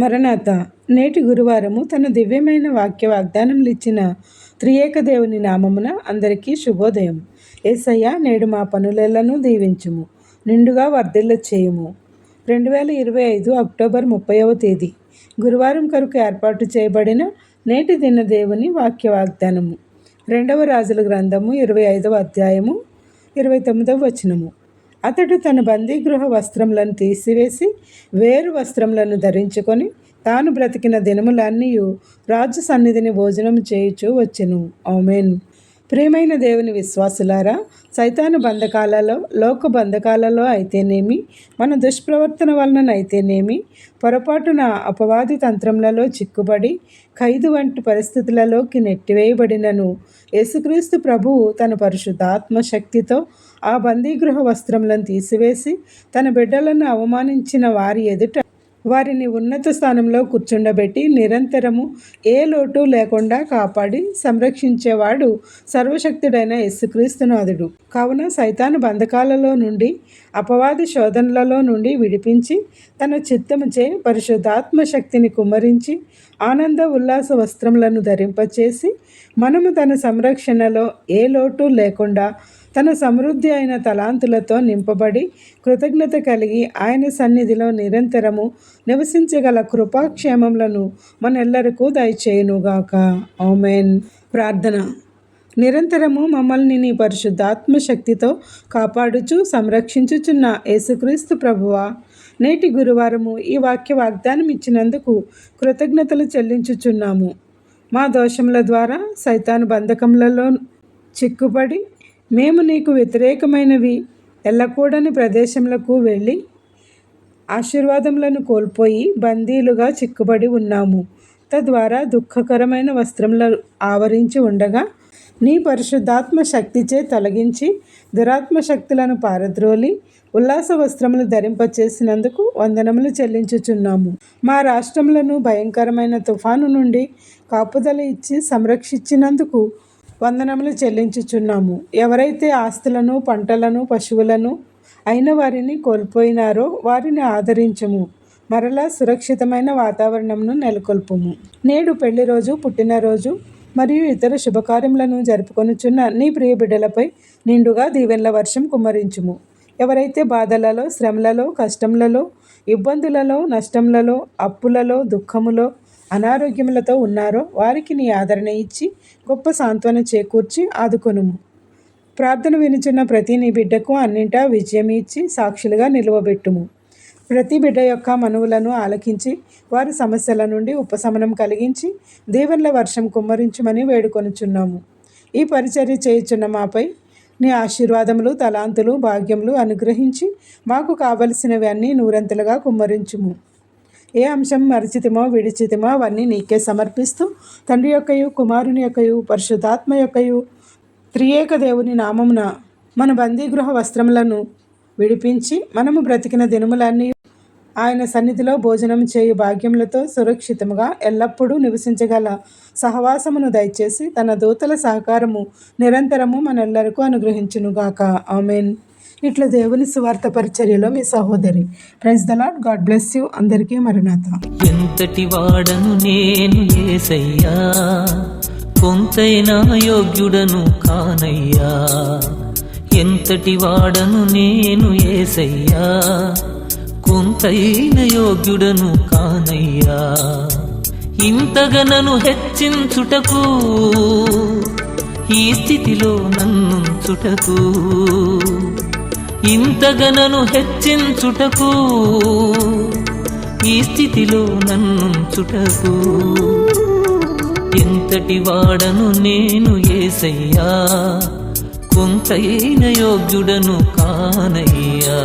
మరణాత నేటి గురువారము తన దివ్యమైన వాక్య వాగ్దానములు ఇచ్చిన త్రియేక దేవుని నామమున అందరికీ శుభోదయం. ఏసయ్య నేడు మా పనులెలను దీవించుము నిండుగా వర్ధిల్ల చేయుము. రెండు వేల ఇరవై ఐదు అక్టోబర్ ముప్పైవ తేదీ. గురువారం కొరకు ఏర్పాటు చేయబడిన నేటి దిన దేవుని వాక్య వాగ్దానము. రెండవ రాజుల గ్రంథము ఇరవై ఐదవ అధ్యాయము ఇరవై తొమ్మిదవ వచనము. అతడు తన బందీగృహ వస్త్రములను తీసివేసి వేరు వస్త్రములను ధరించుకొని తాను బ్రతికిన దినములన్నీ రాజు సన్నిధిని భోజనం చేయుచూ వచ్చెను. ఆమెన్. ప్రియమైన దేవుని విశ్వాసులారా సైతాను బంధకాలలో లోక బంధకాలలో అయితేనేమి మన దుష్ప్రవర్తన వలననైతేనేమి పొరపాటున అపవాది తంత్రములలో చిక్కుబడి ఖైదు వంటి పరిస్థితులలోకి నెట్టివేయబడినను యేసుక్రీస్తు ప్రభువు తన పరిశుద్ధాత్మ శక్తితో ఆ బందీగృహ వస్త్రములను తీసివేసి తన బిడ్డలను అవమానించిన వారి ఎదుట వారిని ఉన్నత స్థానంలో కూర్చుండబెట్టి నిరంతరము ఏ లోటు లేకుండా కాపాడి సంరక్షించేవాడు సర్వశక్తుడైన యేసుక్రీస్తునాథుడు కావున సైతాను బంధకాలలో నుండి అపవాది శోధనలలో నుండి విడిపించి తన చిత్తముచే పరిశుద్ధాత్మ శక్తిని కుమ్మరించి ఆనంద ఉల్లాస వస్త్రములను ధరింపచేసి మనము తన సంరక్షణలో ఏ లోటు లేకుండా తన సమృద్ధి అయిన తలాంతులతో నింపబడి కృతజ్ఞత కలిగి ఆయన సన్నిధిలో నిరంతరము నివసించగల కృపాక్షేమములను మనెల్లరకు దయచేయునుగాక. ఓమెన్ ప్రార్థన. నిరంతరము మమ్మల్ని నీ పరిశుద్ధాత్మ శక్తితో కాపాడుచు సంరక్షించుచున్న యేసుక్రీస్తు ప్రభువ నేటి గురువారము ఈ వాక్య వాగ్దానం ఇచ్చినందుకు కృతజ్ఞతలు చెల్లించుచున్నాము. మా దోషముల ద్వారా సైతాను బంధకములలో చిక్కుబడి మేము నీకు వ్యతిరేకమైనవి వెళ్ళకూడని ప్రదేశములకు వెళ్ళి ఆశీర్వాదములను కోల్పోయి బందీలుగా చిక్కుబడి ఉన్నాము. తద్వారా దుఃఖకరమైన వస్త్రములు ఆవరించి ఉండగా నీ పరిశుద్ధాత్మ శక్తిచే తొలగించి దురాత్మ శక్తులను పారద్రోలి ఉల్లాస వస్త్రములు ధరింపచేసినందుకు వందనములు చెల్లించుచున్నాము. మా రాష్ట్రములను భయంకరమైన తుఫాను నుండి కాపుదల ఇచ్చి సంరక్షించినందుకు వందనములు చెల్లించుచున్నాము. ఎవరైతే ఆస్తులను పంటలను పశువులను అయిన వారిని కోల్పోయినారో వారిని ఆదరించము. మరలా సురక్షితమైన వాతావరణంను నెలకొల్పుము. నేడు పెళ్ళి రోజు పుట్టినరోజు మరియు ఇతర శుభకార్యములను జరుపుకొనుచున్న నీ ప్రియ బిడ్డలపై నిండుగా దీవెన్ల వర్షం కుమ్మరించుము. ఎవరైతే బాధలలో శ్రమలలో కష్టములలో ఇబ్బందులలో నష్టములలో అప్పులలో దుఃఖములో అనారోగ్యములతో ఉన్నారో వారికి నీ ఆదరణ ఇచ్చి గొప్ప సాంత్వన చేకూర్చి ఆదుకొనుము. ప్రార్థన వినుచున్న ప్రతి నీ బిడ్డకు అన్నింటా విజయం ఇచ్చి సాక్షులుగా నిలువబెట్టుము. ప్రతి బిడ్డ యొక్క మనువులను ఆలకించి వారి సమస్యల నుండి ఉపశమనం కలిగించి దేవుళ్ళ వర్షం కుమ్మరించమని వేడుకొనుచున్నాము. ఈ పరిచర్య చేయుచున్న మాపై నీ ఆశీర్వాదములు తలాంతులు భాగ్యములు అనుగ్రహించి మాకు కావలసినవి అన్నీ నూరంతలుగా కుమ్మరించుము. ఏ అంశం మరిచితమో విడిచితమో అవన్నీ నీకే సమర్పిస్తూ తండ్రి యొక్కయు కుమారుని యొక్కయు పరిశుద్ధాత్మ యొక్కయు త్రియేక దేవుని నామమున మన బందీగృహ వస్త్రములను విడిపించి మనము బ్రతికిన దినములన్నీ ఆయన సన్నిధిలో భోజనం చేయు భాగ్యములతో సురక్షితముగా ఎల్లప్పుడూ నివసించగల సహవాసమును దయచేసి తన దూతల సహకారము నిరంతరము మనెల్లరకు అనుగ్రహించునుగాక. ఆమెన్. ఇట్లా దేవుని సువార్త పరిచర్యలో మీ సహోదరి. Praise the Lord God bless you అందరికీ మరణాత. ఎంతటి వాడను నేను ఏసయ్యా? కొంతైనా యోగ్యుడను కానయ్యా? ఎంతటి వాడను నేను ఏసయ్యా? కొంతైన యోగ్యుడను కానయ్యా? ఇంతగనను హెచ్చించుటకు ఈ స్థితిలో నన్ను చుటకు ఇంతగనను హెచ్చించుటకు ఈ స్థితిలో నన్నుంచుటకు. ఎంతటి వాడను నేను ఏసయ్యా కొంతైన యోగ్యుడను కానయ్యా.